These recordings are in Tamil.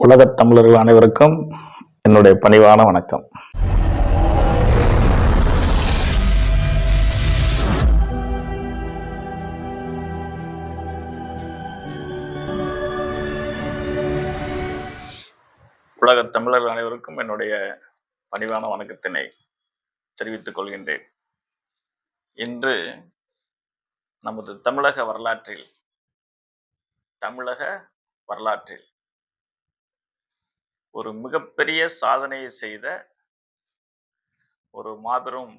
உலகத் தமிழர்கள் அனைவருக்கும் என்னுடைய பணிவான வணக்கம். உலகத் தமிழர்கள் அனைவருக்கும் என்னுடைய பணிவான வணக்கத்தினை தெரிவித்துக் கொள்கின்றேன். இன்று நமது தமிழக வரலாற்றில் தமிழக வரலாற்றில் ஒரு மிகப்பெரிய சாதனையை செய்த ஒரு மாபெரும்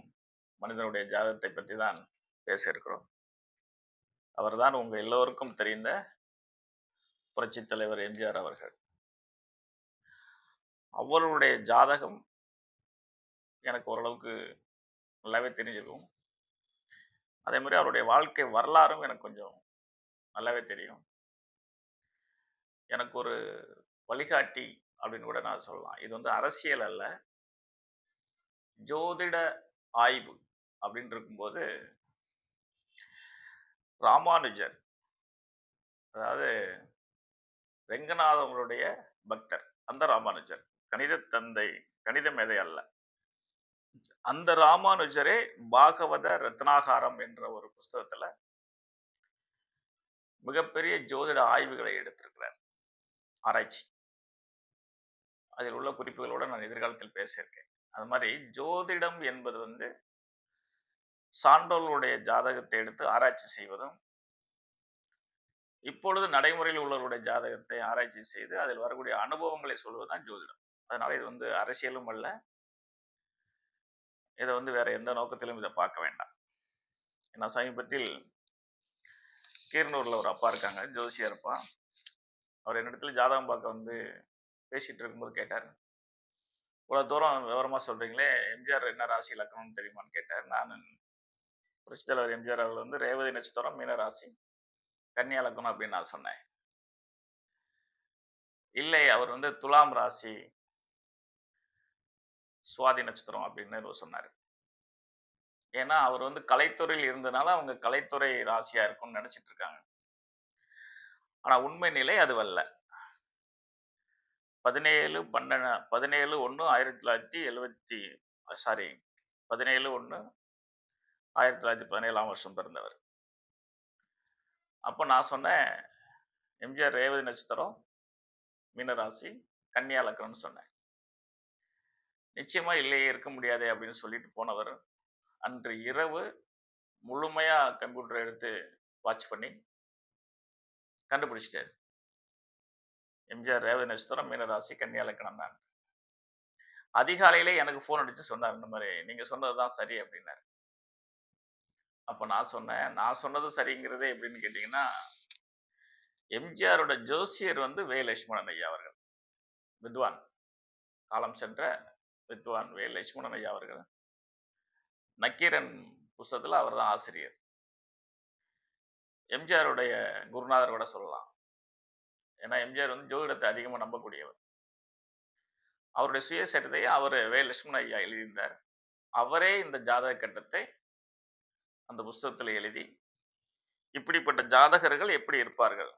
மனிதனுடைய ஜாதகத்தை பற்றி தான் பேசியிருக்கிறோம். அவர்தான் உங்கள் எல்லோருக்கும் தெரிந்த புரட்சி தலைவர் எம்ஜிஆர் அவர்கள். அவருடைய ஜாதகம் எனக்கு ஓரளவுக்கு நல்லாவே தெரிஞ்சிருக்கும். அதே மாதிரி அவருடைய வாழ்க்கை வரலாறும் எனக்கு கொஞ்சம் நல்லாவே தெரியும். எனக்கு ஒரு வழிகாட்டி அப்படின்னு கூட நான் சொல்லலாம். இது வந்து அரசியல் அல்ல. ஜோதிட ஆய்வு அப்படின்னு இருக்கும்போது ராமானுஜர் அதாவது ரெங்கநாதவங்களுடைய பக்தர் அந்த ராமானுஜர். கணித தந்தை கணித மேதை அல்ல. அந்த ராமானுஜரே பாகவத ரத்னாகாரம் என்ற ஒரு புஸ்தகத்துல மிகப்பெரிய ஜோதிட ஆய்வுகளை எடுத்திருக்கிறார். ஆராய்ச்சி. அதில் உள்ள குறிப்புகளோட நான் எதிர்காலத்தில் பேசியிருக்கேன். அது மாதிரி ஜோதிடம் என்பது வந்து சான்றோர்களுடைய ஜாதகத்தை எடுத்து ஆராய்ச்சி செய்வதும் இப்பொழுது நடைமுறையில் உள்ளவருடைய ஜாதகத்தை ஆராய்ச்சி செய்து அதில் வரக்கூடிய அனுபவங்களை சொல்வது தான் ஜோதிடம். அதனால் இது வந்து அரசியலும் அல்ல. இதை வந்து வேற எந்த நோக்கத்திலும் இதை பார்க்க வேண்டாம். ஏன்னா சமீபத்தில் கீரனூர்ல ஒரு அப்பா இருக்காங்க ஜோசியர் அப்பா. அவர் என்னிடத்துல ஜாதகம் பார்க்க வந்து பேசிட்டு இருக்கும்போது கேட்டார். இவ்வளோ தூரம் விவரமாக சொல்கிறீங்களே எம்ஜிஆர் என்ன ராசி இலக்கணம்னு தெரியுமான்னு கேட்டார். நான் புரட்சித் தலைவர் எம்ஜிஆர் அவர்கள் வந்து ரேவதி நட்சத்திரம் மீன ராசி கன்னியா இலக்கணம் அப்படின்னு நான் சொன்னேன். இல்லை அவர் வந்து துலாம் ராசி சுவாதி நட்சத்திரம் அப்படின்னு சொன்னார். ஏன்னா அவர் வந்து கலைத்துறையில் இருந்தனால அவங்க கலைத்துறை ராசியா இருக்கும்னு நினைச்சிட்டு இருக்காங்க. ஆனா உண்மை நிலை அது வரல பதினேழு பன்னெண்டு பதினேழு ஒன்று ஆயிரத்தி தொள்ளாயிரத்தி எழுவத்தி சாரி பதினேழு ஒன்று ஆயிரத்தி தொள்ளாயிரத்தி பதினேழாம் வருஷம் பிறந்தவர். அப்போ நான் சொன்னேன் எம்ஜிஆர் ரேவதி நட்சத்திரம் மீனராசி கன்னியா லக்கணம்னு சொன்னேன். நிச்சயமாக இல்லையே இருக்க முடியாதே அப்படின்னு சொல்லிட்டு போனவர். அன்று இரவு முழுமையாக கம்ப்யூட்டர் எடுத்து வாட்ச் பண்ணி கண்டுபிடிச்சிட்டாரு. எம்ஜிஆர் ரேவதி நட்சத்திரம் மீனராசி கன்னியா லக்னம் தான். அதிகாலையிலே எனக்கு ஃபோன் அடிச்சு சொன்னார் இந்த மாதிரி நீங்க சொன்னதுதான் சரி அப்படின்னாரு. அப்போ நான் சொன்னேன் நான் சொன்னது சரிங்கிறதே எப்படின்னு கேட்டீங்கன்னா எம்ஜிஆரோட ஜோசியர் வந்து வே லட்சுமணன் ஐயா அவர்கள். வித்வான். காலம் சென்ற வித்வான் வே லட்சுமணன் ஐயா அவர்கள். நக்கீரன் புஸ்தகத்தில் அவர் தான் ஆசிரியர். எம்ஜிஆருடைய குருநாதர் கூட சொல்லலாம். ஏன்னா எம்ஜிஆர் வந்து ஜோதிடத்தை அதிகமாக நம்பக்கூடியவர். அவருடைய சுயசரிதையை அவர் வே. லட்சுமண ஐயா எழுதியிருந்தார். அவரே இந்த ஜாதக கட்டத்தை அந்த புஸ்தகத்தில் எழுதி இப்படிப்பட்ட ஜாதகர்கள் எப்படி இருப்பார்கள்?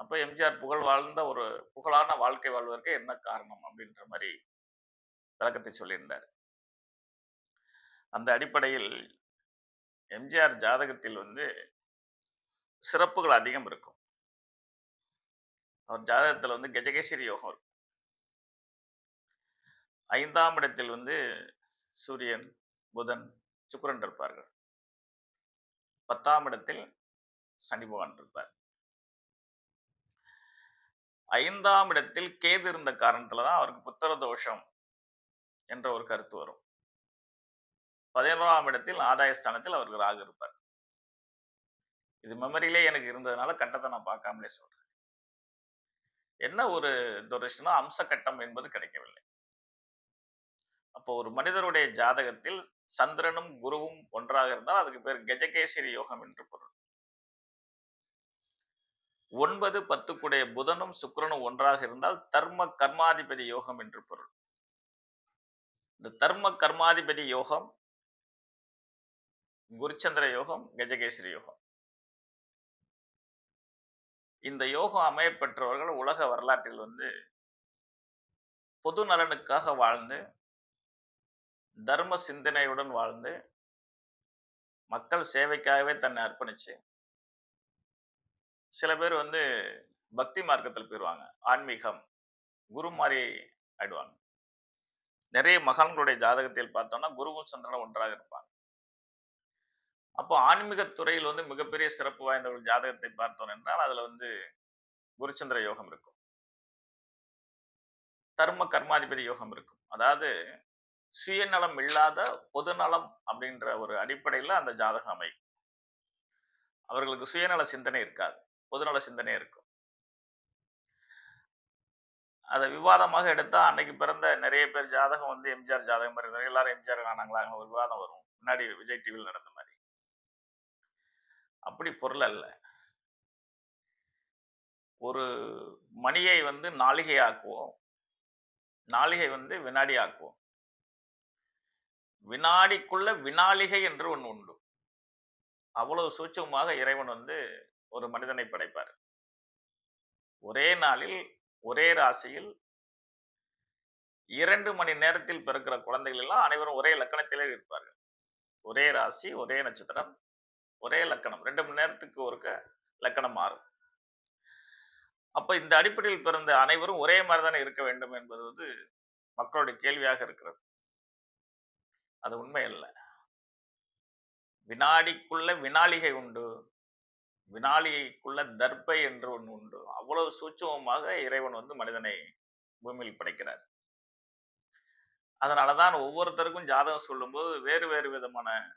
அப்போ எம்ஜிஆர் புகழ் வாழ்ந்த ஒரு புகழான வாழ்க்கை வாழ்வதற்கு என்ன காரணம் அப்படின்ற மாதிரி விளக்கத்தை சொல்லியிருந்தார். அந்த அடிப்படையில் எம்ஜிஆர் ஜாதகத்தில் வந்து சிறப்புகள் அதிகம் இருக்கும். அவர் ஜாதகத்தில் வந்து கஜகேசரி யோகம் இருக்கும். ஐந்தாம் இடத்தில் வந்து சூரியன் புதன் சுக்கரன் இருப்பார்கள். பத்தாம் இடத்தில் சனி பகவான் இருப்பார். ஐந்தாம் இடத்தில் கேது இருந்த காரணத்துல தான் அவருக்கு புத்திர தோஷம் என்ற ஒரு கருத்து வரும். பதினோராம் இடத்தில் ஆதாயஸ்தானத்தில் அவருக்கு ராகு இருப்பார். இது மெமரியிலே எனக்கு இருந்ததுனால கட்டத்தை நான் பார்க்காமலே சொல்றேன். என்ன ஒரு துரஷ்டனா அம்ச கட்டம் என்பது கிடைக்கவில்லை. அப்போ ஒரு மனிதருடைய ஜாதகத்தில் சந்திரனும் குருவும் ஒன்றாக இருந்தால் அதுக்கு பேர் கஜகேசரி யோகம் என்று பொருள். ஒன்பது பத்துக்குடைய புதனும் சுக்கிரனும் ஒன்றாக இருந்தால் தர்ம கர்மாதிபதி யோகம் என்று பொருள். இந்த தர்ம கர்மாதிபதி யோகம் குருச்சந்திர யோகம் கஜகேசரி யோகம். இந்த யோகம் அமையப்பெற்றவர்கள் உலக வரலாற்றில் வந்து பொது நலனுக்காக வாழ்ந்து தர்ம சிந்தனையுடன் வாழ்ந்து மக்கள் சேவைக்காகவே தன்னை அர்ப்பணிச்சு சில பேர் வந்து பக்தி மார்க்கத்தில் போயிடுவாங்க ஆன்மீகம் குரு மாதிரி ஆயிடுவாங்க. நிறைய மகான்களுடைய ஜாதகத்தில் பார்த்தோம்னா குருவும் சந்திரனும் ஒன்றாக இருப்பாங்க. அப்போ ஆன்மீக துறையில் வந்து மிகப்பெரிய சிறப்பு வாய்ந்த ஒரு ஜாதகத்தை பார்த்தோம் என்றால் அதுல வந்து குருச்சந்திர யோகம் இருக்கும். தர்ம கர்மாதிபதி யோகம் இருக்கும். அதாவது சுயநலம் இல்லாத பொதுநலம் அப்படின்ற ஒரு அடிப்படையில் அந்த ஜாதகம் அமையும். அவர்களுக்கு சுயநல சிந்தனை இருக்காது. பொதுநல சிந்தனை இருக்கும். அதை விவாதமாக எடுத்தா அன்னைக்கு பிறந்த நிறைய பேர் ஜாதகம் வந்து எம்ஜிஆர் ஜாதகம் மாதிரி எல்லாரும் எம்ஜிஆர் ஆனாங்களா ஒரு விவாதம் வரும். முன்னாடி விஜய் டிவியில் நடந்த அப்படி பொருள் அல்ல. ஒரு மணியை வந்து நாளிகை ஆக்குவோம் நாளிகை வந்து வினாடி ஆக்குவோம் வினாடிக்குள்ள வினாளிகை என்று ஒன்று உண்டு. அவ்வளவு சூட்சமாக இறைவன் வந்து ஒரு மனிதனை படைப்பார். ஒரே நாளில் ஒரே ராசியில் இரண்டு மணி நேரத்தில் பிறக்கிற குழந்தைகள் எல்லாம் அனைவரும் ஒரே லக்கணத்திலே இருப்பார்கள். ஒரே ராசி ஒரே நட்சத்திரம் ஒரே லக்கணம். ரெண்டு மணி நேரத்துக்கு ஒருக்க லக்கணம் மாறும். அப்ப இந்த அடிப்படையில் பிறந்த அனைவரும் ஒரே மாதிரி தானே இருக்க வேண்டும் என்பது வந்து மக்களுடைய கேள்வியாக இருக்கிறது. அது உண்மை அல்ல. வினாடிக்குள்ள வினாளிகை உண்டு. வினாளிகைக்குள்ள தர்ப்பை என்று ஒன்று உண்டு. அவ்வளவு சூட்சமமாக இறைவன் வந்து மனிதனை பூமியில் படைக்கிறார். அதனாலதான் ஒவ்வொருத்தருக்கும் ஜாதகம் சொல்லும்போது வேறு வேறு விதமான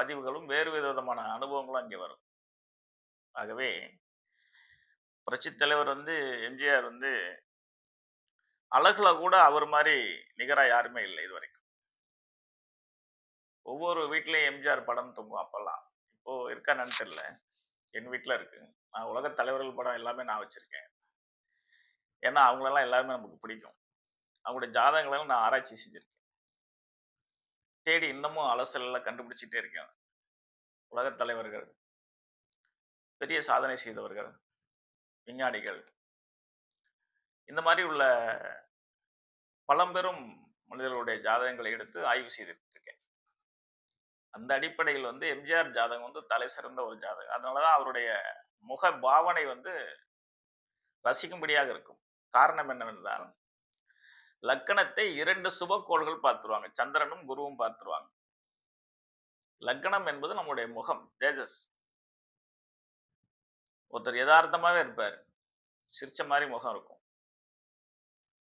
பதிவுகளும் வேறு விதமான அனுபவங்களும் அங்கே வரும். ஆகவே புரட்சி தலைவர் வந்து எம்ஜிஆர் வந்து அழகுல கூட அவர் மாதிரி நிகரா யாருமே இல்லை இது வரைக்கும் ஒவ்வொரு வீட்லயும் எம்ஜிஆர் படம் தொங்கும் அப்பெல்லாம். இப்போ இருக்கான்னு தெரியல. என் வீட்டில் இருக்கு. நான் உலக தலைவர்கள் படம் எல்லாமே நான் வச்சிருக்கேன். ஏன்னா அவங்களெல்லாம் எல்லாருமே நமக்கு பிடிக்கும். அவங்களுடைய ஜாதகங்களெல்லாம் நான் ஆராய்ச்சி செஞ்சுருக்கேன். தேடி இன்னமும் அலசலில் கண்டுபிடிச்சிட்டே இருக்கேன் உலகத் தலைவர்கள். பெரிய சாதனை செய்தவர்கள். விஞ்ஞானிகள். இந்த மாதிரி உள்ள பழம்பெரும் மனிதர்களுடைய ஜாதகங்களை எடுத்து ஆய்வு செய்துட்டு இருக்கேன் அந்த அடிப்படையில் வந்து எம்ஜிஆர் ஜாதகம் வந்து தலை சிறந்த ஒரு ஜாதகம். அதனாலதான் அவருடைய முக பாவனை வந்து ரசிக்கும்படியாக இருக்கும். காரணம் என்னவென்றால் லக்கணத்தை இரண்டு சுபக்கோள்கள் பார்த்துருவாங்க. சந்திரனும் குருவும் பார்த்துருவாங்க. லக்கணம் என்பது நம்முடைய முகம் தேஜஸ். ஒருத்தர் யதார்த்தமாகவே இருப்பார். சிரிச்ச மாதிரி முகம் இருக்கும்.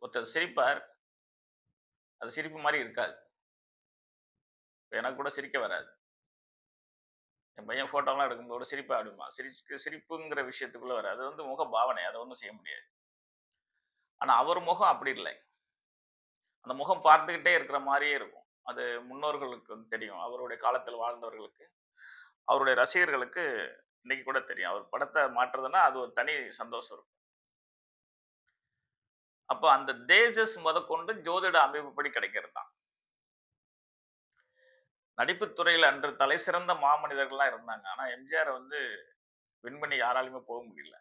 ஒருத்தர் சிரிப்பார். அது சிரிப்பு மாதிரி இருக்காது. எனக்கு கூட சிரிக்க வராது. என் பையன் ஃபோட்டோலாம் எடுக்கும்போது சிரிப்பா அப்படிமா சிரிச்சு சிரிப்புங்கிற விஷயத்துக்குள்ள வராது. அது வந்து முக பாவனை அதை ஒன்றும் செய்ய முடியாது. ஆனா அவர் முகம் அப்படி இல்லை. அந்த முகம் பார்த்துக்கிட்டே இருக்கிற மாதிரியே இருக்கும். அது முன்னோர்களுக்கு வந்து தெரியும். அவருடைய காலத்தில் வாழ்ந்தவர்களுக்கு அவருடைய ரசிகர்களுக்கு இன்னைக்கு கூட தெரியும். அவர் படத்தை மாற்றுறதுன்னா அது ஒரு தனி சந்தோஷம் இருக்கும். அப்போ அந்த தேஜஸ் முதற்கொண்டு ஜோதிட அமைப்புப்படி கிடைக்கிறது தான். நடிப்புத் துறையில் அன்று தலை சிறந்த மாமனிதர்கள்லாம் இருந்தாங்க. ஆனால் எம்ஜிஆர் வந்து விண்மணி யாராலையுமே போக முடியல.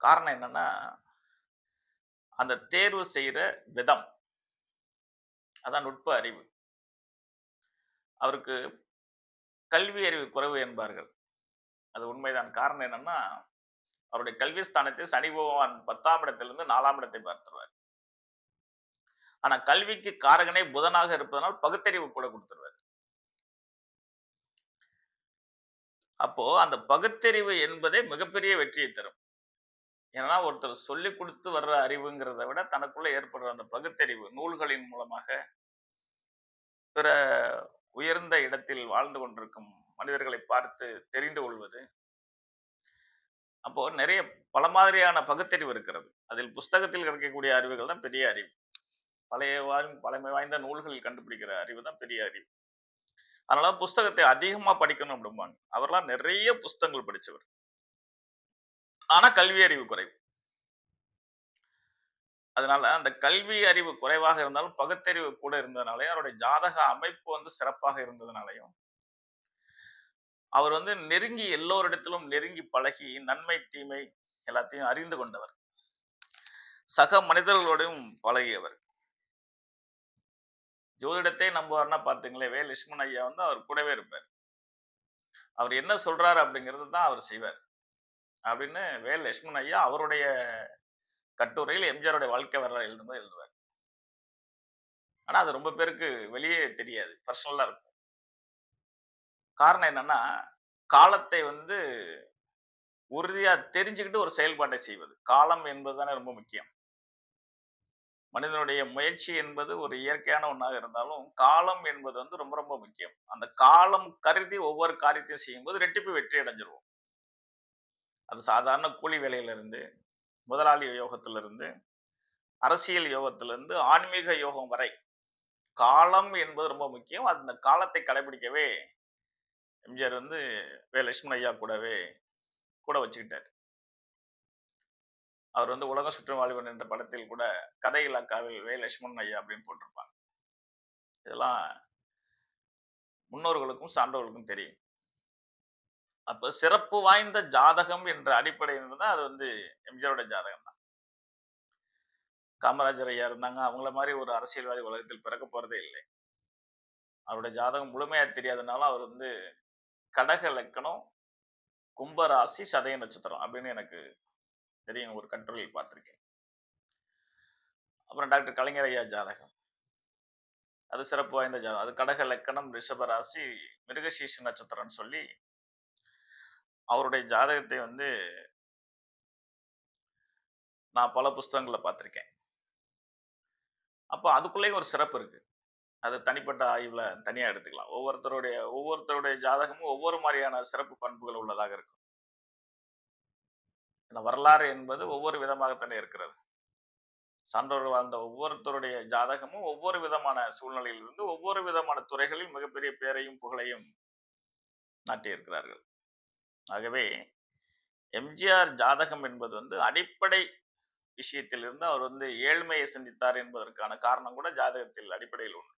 காரணம் என்னன்னா அந்த தேர்வு செய்கிற விதம். அதான் நுட்ப அறிவு. அவருக்கு கல்வி அறிவு குறைவு என்பார்கள். அது உண்மைதான். காரணம் என்னன்னா அவருடைய கல்வி ஸ்தானத்தை சனி பகவான் பத்தாம் இடத்திலிருந்து நாலாம் இடத்தை பார்த்துருவார். ஆனா கல்விக்கு காரகனே புதனாக இருப்பதனால் பகுத்தறிவு கூட கொடுத்துருவார். அப்போ அந்த பகுத்தறிவு என்பதே மிகப்பெரிய வெற்றியை தரும். ஏன்னா ஒருத்தர் சொல்லி கொடுத்து வர்ற அறிவுங்கிறத விட தனக்குள்ள ஏற்படுற அந்த பகுத்தறிவு நூல்களின் மூலமாக பிற உயர்ந்த இடத்தில் வாழ்ந்து கொண்டிருக்கும் மனிதர்களை பார்த்து தெரிந்து கொள்வது. அப்போ நிறைய பல மாதிரியான பகுத்தறிவு இருக்கிறது. அதில் புஸ்தகத்தில் கிடைக்கக்கூடிய அறிவுகள் தான் பெரிய அறிவு. பழைய வாழ்- பழமை வாய்ந்த நூல்களில் கண்டுபிடிக்கிற அறிவு தான் பெரிய அறிவு. அதனால புஸ்தகத்தை அதிகமா படிக்கணும் அப்படிம்பாங்க. அவர்லாம் நிறைய புஸ்தகங்கள் படிச்சவர். ஆனா கல்வி அறிவு குறைவு அதனால அந்த கல்வி அறிவு குறைவாக இருந்தாலும் பகுத்தறிவு கூட இருந்ததுனாலையும் அவருடைய ஜாதக அமைப்பு வந்து சிறப்பாக இருந்ததுனாலையும் அவர் வந்து நெருங்கி எல்லோரிடத்திலும் நெருங்கி பழகி நன்மை தீமை எல்லாத்தையும் அறிந்து கொண்டவர் சக மனிதர்களோடையும் பழகியவர். ஜோதிடத்தை நம்புவார்னா பார்த்தீங்களே வே. லட்சுமணன் ஐயா வந்து அவர் கூடவே இருப்பார். அவர் என்ன சொல்றாரு அப்படிங்கிறது தான் அவர் செய்வார். அப்படின்னு வேல் லட்சுமண் ஐயா அவருடைய கட்டுரையில் எம்ஜிஆருடைய வாழ்க்கை வரலாறு எழுதும்போது எழுதுவார். ஆனா, அது ரொம்ப பேருக்கு வெளியே தெரியாது. பர்சனலாக இருக்கும். காரணம் என்னன்னா, காலத்தை வந்து உறுதியா தெரிஞ்சுக்கிட்டு ஒரு செயல்பாட்டை செய்வது. காலம் என்பது தானே ரொம்ப முக்கியம். மனிதனுடைய முயற்சி என்பது ஒரு இயற்கையான ஒன்றாக இருந்தாலும், காலம் என்பது வந்து ரொம்ப ரொம்ப முக்கியம். அந்த காலம் கருதி ஒவ்வொரு காரியத்தையும் செய்யும்போது ரெட்டிப்பு வெற்றி அடைஞ்சிருவோம். அது சாதாரண கூலி வேலையிலிருந்து, முதலாளி யோகத்திலிருந்து, அரசியல் யோகத்திலிருந்து, ஆன்மீக யோகம் வரை. காலம் என்பது ரொம்ப முக்கியம். அந்த காலத்தை கடைபிடிக்கவே எம்ஜிஆர் வந்து வே. லட்சுமணன் ஐயா கூடவே கூட வச்சுக்கிட்டார் அவர் வந்து உலக சுற்றும் வாலிபன் என்ற படத்தில் கூட கதை இலாக்காவில் வே. லட்சுமணன் ஐயா அப்படின்னு போட்டிருப்பாங்க. இதெல்லாம் முன்னோர்களுக்கும், சான்றோர்களுக்கும் தெரியும். அப்போ சிறப்பு வாய்ந்த ஜாதகம் என்ற அடிப்படையில் தான் அது வந்து எம்ஜிஆரோட ஜாதகம் தான். காமராஜர் ஐயா இருந்தாங்க. அவங்கள மாதிரி ஒரு அரசியல்வாதி உலகத்தில் பிறக்க போகிறதே இல்லை. அவருடைய ஜாதகம் முழுமையாக தெரியாதனால அவர் வந்து கடக லக்கணம், கும்பராசி சதய நட்சத்திரம் அப்படின்னு எனக்கு தெரியும். ஒரு கட்டுரையில் பார்த்துருக்கேன் அப்புறம் டாக்டர் கலைஞர் ஐயா ஜாதகம். அது சிறப்பு வாய்ந்த ஜாதகம். அது கடக லக்கணம், ரிஷபராசி ராசி, நட்சத்திரம்னு சொல்லி அவருடைய ஜாதகத்தை வந்து நான் பல புஸ்தகங்களை பார்த்துருக்கேன் அப்போ அதுக்குள்ளேயும் ஒரு சிறப்பு இருக்குது அது தனிப்பட்ட ஆய்வில் தனியாக எடுத்துக்கலாம். ஒவ்வொருத்தருடைய ஒவ்வொருத்தருடைய ஜாதகமும் ஒவ்வொரு மாதிரியான சிறப்பு பண்புகள் உள்ளதாக இருக்கும். இந்த வரலாறு என்பது ஒவ்வொரு விதமாகத்தானே இருக்கிறது. சான்றோர்கள் வாழ்ந்த ஒவ்வொருத்தருடைய ஜாதகமும் ஒவ்வொரு விதமான சூழ்நிலையிலிருந்து, ஒவ்வொரு விதமான துறைகளில் மிகப்பெரிய பேரையும், புகழையும் நாட்டியிருக்கிறார்கள். ஆகவே எம்ஜிஆர் ஜாதகம் என்பது வந்து அடிப்படை விஷயத்திலிருந்து அவர் வந்து ஏழ்மையை சந்தித்தார் என்பதற்கான காரணம் கூட ஜாதகத்தில் அடிப்படையில் உண்டு.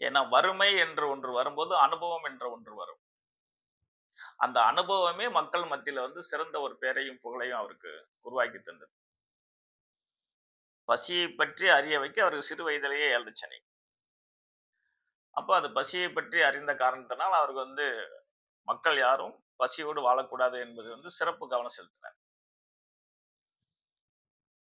ஏன்னா வறுமை என்று ஒன்று வரும்போது அனுபவம் என்ற ஒன்று வரும். அந்த அனுபவமே மக்கள் மத்தியில வந்து சிறந்த ஒரு பேரையும், புகழையும் அவருக்கு உருவாக்கி தந்தது. பசியை பற்றி அறிய வைக்க அவருக்கு சிறு வயதிலேயே ஏழு சென்னை அப்போ அது பசியை பற்றி அறிந்த காரணத்தினால் அவருக்கு வந்து மக்கள் யாரும் பசியோடு வாழக்கூடாது என்பது வந்து சிறப்பு கவனம் செலுத்தினார்.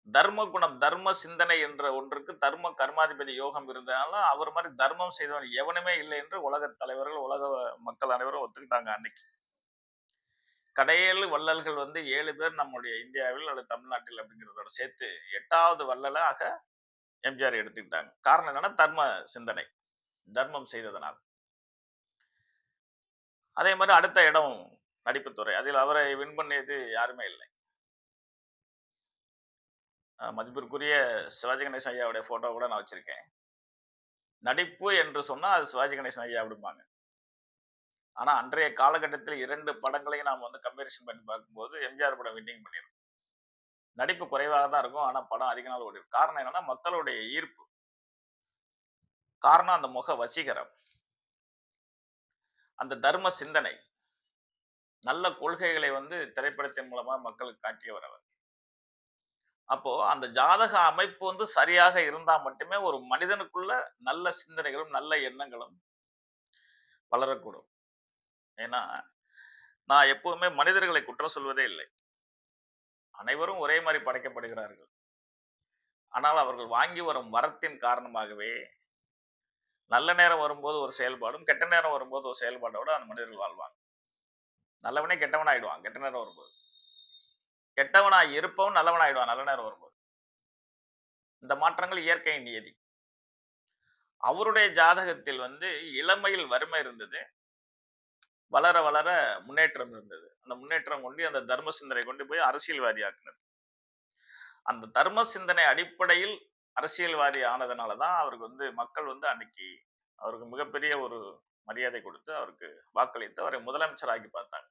தர்ம குணம், தர்ம சிந்தனை என்ற ஒன்றுக்கு தர்ம கர்மாதிபதி யோகம் இருந்ததுனால அவர் மாதிரி தர்மம் செய்தவன் எவனுமே இல்லை என்று உலக தலைவர்கள், உலக மக்கள் அனைவரும் ஒத்துக்கிட்டாங்க அன்னைக்கு. கடையேழு வள்ளல்கள் வந்து ஏழு பேர் நம்முடைய இந்தியாவில் அல்லது தமிழ்நாட்டில் அப்படிங்கிறதோட சேர்த்து எட்டாவது வள்ளலாக எம்ஜிஆர் எடுத்துக்கிட்டாங்க. காரணம் என்னன்னா தர்ம சிந்தனை. தர்மம் செய்ததனால். அதே மாதிரி அடுத்த இடம் நடிப்புத்துறை அதில் அவரை வின் பண்ணியது யாருமே இல்லை. மதிப்பிற்குரிய சிவாஜி கணேசன் ஐயாவுடைய ஃபோட்டோ கூட நான் வச்சிருக்கேன். நடிப்பு என்று சொன்னா அது சிவாஜி கணேசன் ஐயா அப்படிம்பாங்க. ஆனா அன்றைய காலகட்டத்தில் இரண்டு படங்களையும் நாம வந்து கம்பேரிசன் பண்ணி பார்க்கும்போது எம்ஜிஆர் படம் வின்னிங் பண்ணியிருக்கோம் நடிப்பு குறைவாக தான் இருக்கும். ஆனால் படம் அதிக நாள் ஓடிரும். காரணம் என்னன்னா மக்களுடைய ஈர்ப்பு. காரணம் அந்த முக வசீகரம். அந்த தர்ம சிந்தனை. நல்ல கொள்கைகளை வந்து திரைப்படத்தின் மூலமா மக்களுக்கு காட்டியவர் அவர். அப்போ அந்த ஜாதக அமைப்பு வந்து சரியாக இருந்தா மட்டுமே ஒரு மனிதனுக்குள்ள நல்ல சிந்தனைகளும், நல்ல எண்ணங்களும் வளரக்கூடும். ஏன்னா, நான் எப்பவுமே மனிதர்களை குற்றம் சொல்வதே இல்லை. அனைவரும் ஒரே மாதிரி படைக்கப்படுகிறார்கள். ஆனால் அவர்கள் வாங்கி வரும் வரத்தின் காரணமாகவே, நல்ல நேரம் வரும்போது ஒரு செயல்பாடும், கெட்ட நேரம் வரும்போது ஒரு செயல்பாடோடு அந்த மனிதர்கள் வாழ்வாங்க. நல்லவனே கெட்டவன் ஆயிடுவான், கெட்ட நேரம் வரும்போது. கெட்டவனாக இருப்பவன் நல்லவன் ஆயிடுவான், நல்ல நேரம் வரும்போது. இந்த மாற்றங்கள் இயற்கையின் நியதி. அவருடைய ஜாதகத்தில் வந்து இளமையில் வறுமை இருந்தது. வளர வளர முன்னேற்றம் இருந்தது. அந்த முன்னேற்றம் கொண்டு அந்த தர்ம சிந்தனை கொண்டு போய் அரசியல்வாதி ஆக்கினது அந்த தர்ம சிந்தனை அடிப்படையில் அரசியல்வாதி ஆனதுனால தான் அவருக்கு வந்து மக்கள் வந்து அன்னைக்கு அவருக்கு மிகப்பெரிய ஒரு மரியாதை கொடுத்து அவருக்கு வாக்களித்து அவரை முதலமைச்சராக்கி பார்த்தாங்க.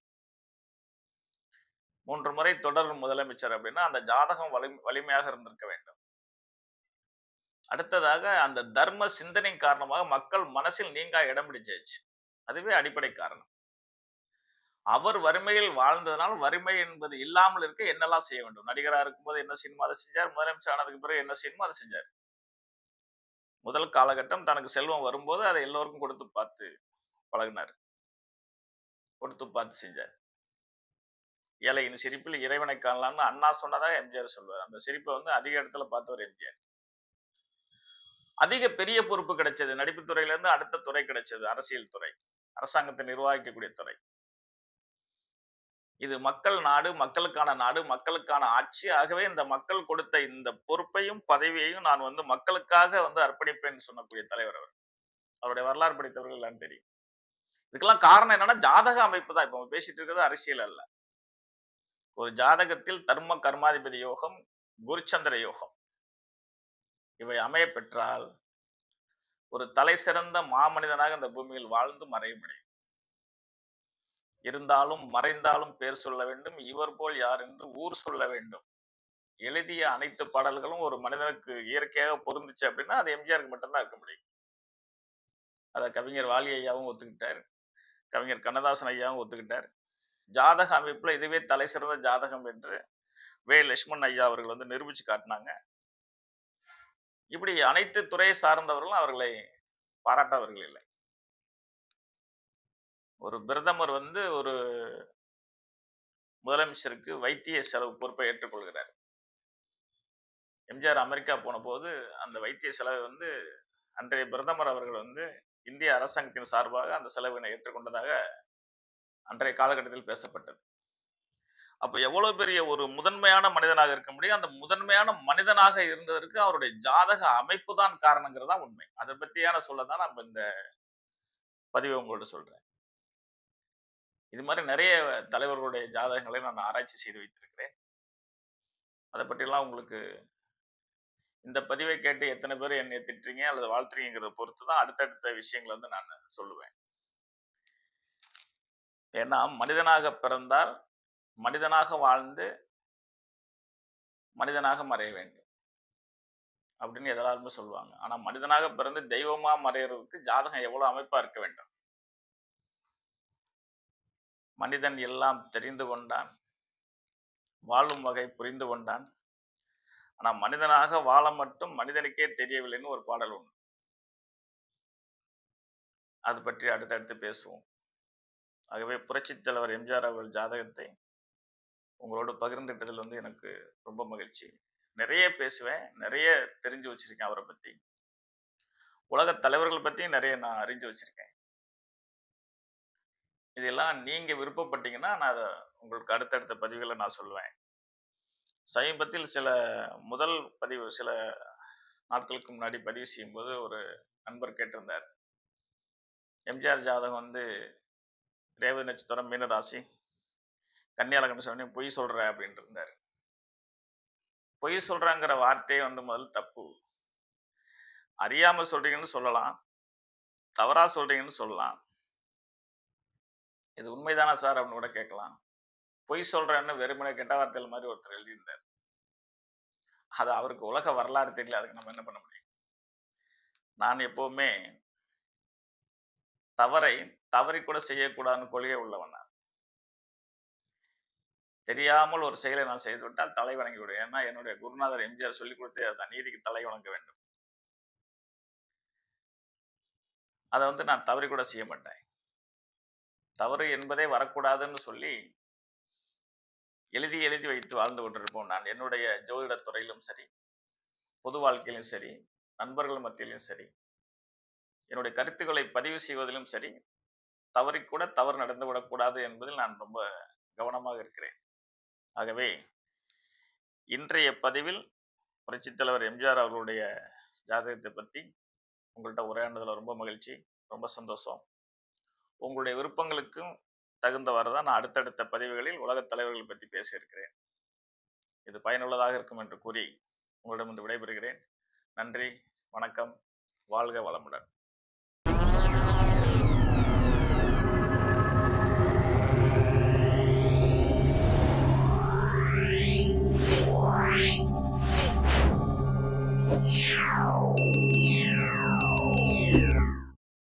மூன்று முறை தொடர் முதலமைச்சர் அப்படின்னா அந்த ஜாதகம் வலி வலிமையாக இருந்திருக்க வேண்டும். அடுத்ததாக அந்த தர்ம சிந்தனை காரணமாக மக்கள் மனசில் நீங்கா இடம் பிடிச்சாச்சு. அதுவே அடிப்படை காரணம். அவர் வறுமையில் வாழ்ந்ததனால் வறுமை என்பது இல்லாமல் இருக்க என்னெல்லாம் செய்ய வேண்டும்? நடிகரா இருக்கும்போது என்ன சினிமா அதை செஞ்சார்? முதலமைச்சர் ஆனதுக்கு பிறகு என்ன சினிமா அதை செஞ்சார்? முதல் காலகட்டம் தனக்கு செல்வம் வரும்போது அதை எல்லோருக்கும் கொடுத்து பார்த்து பழகினார். கொடுத்து பார்த்து செஞ்சார். ஏழையின் சிரிப்பில் இறைவனை காணலாம்னு அண்ணா சொன்னதா எம்ஜிஆர் சொல்வார். அந்த சிரிப்பை வந்து அதிக இடத்துல பார்த்தவர் எம்ஜிஆர். அதிக பெரிய பொறுப்பு கிடைச்சது. நடிப்பு அடுத்த துறை கிடைச்சது. அரசியல் துறை. அரசாங்கத்தை நிர்வகிக்கக்கூடிய துறை. இது மக்கள் நாடு மக்களுக்கான நாடு மக்களுக்கான ஆட்சி. ஆகவே இந்த மக்கள் கொடுத்த இந்த பொறுப்பையும் பதவியையும் நான் வந்து மக்களுக்காக வந்து அர்ப்பணிப்பேன் சொல்லக்கூடிய தலைவர் அவர். அவருடைய வரலாறு படித்தவர்கள் எல்லாம் தெரியும். இதுக்கெல்லாம் காரணம் என்னன்னா ஜாதக அமைப்பு தான். இப்போ பேசிட்டு இருக்கிறது அரசியல் அல்ல. ஒரு ஜாதகத்தில் தர்ம கர்மாதிபதி யோகம் குருச்சந்திர யோகம். இவை அமைய பெற்றால் ஒரு தலை சிறந்த மாமனிதனாக இந்த பூமியில் வாழ்ந்து மறைய முடியும். இருந்தாலும் மறைந்தாலும் பேர் சொல்ல வேண்டும் இவர் போல் யார் என்று ஊர் சொல்ல வேண்டும். எழுதிய அனைத்து பாடல்களும் ஒரு மனிதனுக்கு இயற்கையாக பொருந்துச்சு அப்படின்னா அது எம்ஜிஆருக்கு மட்டும்தான் இருக்க முடியும். அதை கவிஞர் வாலி ஐயாவும் ஒத்துக்கிட்டார். கவிஞர் கண்ணதாசன் ஐயாவும் ஒத்துக்கிட்டார். ஜாதக அமைப்புல இதுவே தலை சிறந்த ஜாதகம் என்று வே லட்சுமண் ஐயா அவர்கள் வந்து நிரூபிச்சு காட்டினாங்க. இப்படி அனைத்து துறையை சார்ந்தவர்களும் அவர்களை பாராட்டவர்கள் இல்லை. ஒரு பிரதமர் வந்து ஒரு முதலமைச்சருக்கு வைத்திய செலவு பொறுப்பை ஏற்றுக்கொள்கிறார். எம்ஜிஆர் அமெரிக்கா போன போது அந்த வைத்திய செலவை வந்து அன்றைய பிரதமர் அவர்கள் வந்து இந்திய அரசாங்கத்தின் சார்பாக அந்த செலவினை ஏற்றுக்கொண்டதாக அன்றைய காலகட்டத்தில் பேசப்பட்டது. அப்போ எவ்வளவு பெரிய ஒரு முதன்மையான மனிதனாக இருக்க முடியும்? அந்த முதன்மையான மனிதனாக இருந்ததற்கு அவருடைய ஜாதக அமைப்பு தான் காரணங்கிறதா உண்மை. அதை பற்றியான சொல்ல தான் நம்ம இந்த பதிவை உங்கள்கிட்ட சொல்கிறேன் இது மாதிரி நிறைய தலைவர்களுடைய ஜாதகங்களை நான் ஆராய்ச்சி செய்து வைத்திருக்கிறேன். அதை பற்றிலாம் உங்களுக்கு இந்த பதிவை கேட்டு எத்தனை பேர் என்னை திட்டுறீங்க அல்லது வாழ்த்துறீங்கிறத பொறுத்து தான் அடுத்தடுத்த விஷயங்களை வந்து நான் சொல்லுவேன். ஏன்னா மனிதனாக பிறந்தால் மனிதனாக வாழ்ந்து மனிதனாக மறைய வேண்டும். அப்படின்னு எல்லாருமே சொல்லுவாங்க. ஆனா மனிதனாக பிறந்து தெய்வமா மறையறதுக்கு ஜாதகம் எவ்வளவு அமைப்பா இருக்க வேண்டும்? மனிதன் எல்லாம் தெரிந்து கொண்டான். வாழும் வகை புரிந்து கொண்டான். ஆனால் மனிதனாக வாழ மட்டும் மனிதனுக்கே தெரியவில்லைன்னு ஒரு பாடல் உண்டு அது பற்றி அடுத்தடுத்து பேசுவோம். ஆகவே புரட்சித் தலைவர் எம்ஜிஆர் அவர்கள் ஜாதகத்தை உங்களோடு பகிர்ந்துட்டதில் வந்து எனக்கு ரொம்ப மகிழ்ச்சி. நிறைய பேசுவேன் நிறைய தெரிஞ்சு வச்சிருக்கேன் அவரை பற்றி உலக தலைவர்கள் பற்றியும் நிறைய நான் அறிஞ்சு வச்சிருக்கேன். இதெல்லாம் நீங்கள் விருப்பப்பட்டீங்கன்னா நான் அதை உங்களுக்கு அடுத்தடுத்த பதிவுகளை நான் சொல்லுவேன். சமீபத்தில் சில முதல் பதிவு சில நாட்களுக்கு முன்னாடி பதிவு செய்யும்போது ஒரு நண்பர் கேட்டிருந்தார். எம்ஜிஆர் ஜாதகம் வந்து ரேவதி நட்சத்திரம் மீனராசி கன்னியாலகன் சொன்னே பொய் சொல்கிற அப்படின்ட்டு இருந்தார். பொய் சொல்கிறாங்கிற வார்த்தையே வந்து முதல் தப்பு. அறியாமல் சொல்கிறீங்கன்னு சொல்லலாம். தவறாக சொல்கிறீங்கன்னு சொல்லலாம். இது உண்மைதானா சார் அப்படின்னு கூட கேட்கலாம். பொய் சொல்றேன்னு வெறுமனே கெட்ட வார்த்தைகள் மாதிரி ஒருத்தர் எழுதியிருந்தார். அது அவருக்கு உலக வரலாறு தெரியல. அதுக்கு நம்ம என்ன பண்ண முடியும்? நான் எப்பவுமே தவறை தவறி கூட செய்யக்கூடாதுன்னு கொள்கை உள்ளவனார் தெரியாமல் ஒரு செயலை நான் செய்து விட்டால் தலை வணங்கி விடுவேன். ஏன்னா என்னுடைய குருநாதர் எம்ஜிஆர் சொல்லிக் கொடுத்தே அதுதான் நீதிக்கு தலை வணங்க வேண்டும். அதை வந்து நான் தவறி கூட செய்ய மாட்டேன். தவறு என்பதே வரக்கூடாதுன்னு சொல்லி எழுதி எழுதி வைத்து வாழ்ந்து கொண்டிருப்போம் நான். என்னுடைய ஜோதிட துறையிலும் சரி பொது வாழ்க்கையிலும் சரி நண்பர்கள் மத்தியிலும் சரி என்னுடைய கருத்துக்களை பதிவு செய்வதிலும் சரி தவறிக்கூட தவறு நடந்து விடக்கூடாது என்பதில் நான் ரொம்ப கவனமாக இருக்கிறேன். ஆகவே இன்றைய பதிவில் புரட்சித் தலைவர் எம்ஜிஆர் அவர்களுடைய ஜாதகத்தை பற்றி உங்கள்கிட்ட உரையாண்டதில் ரொம்ப மகிழ்ச்சி ரொம்ப சந்தோஷம். உங்களுடைய விருப்பங்களுக்கும் தகுந்தவாறு தான் நான் அடுத்தடுத்த பதிவுகளில் உலகத் தலைவர்கள் பற்றி பேச இருக்கிறேன் இது பயனுள்ளதாக இருக்கும் என்று கூறி உங்களிடம் இன்று விடைபெறுகிறேன். நன்றி வணக்கம் வாழ்க வளமுடன்.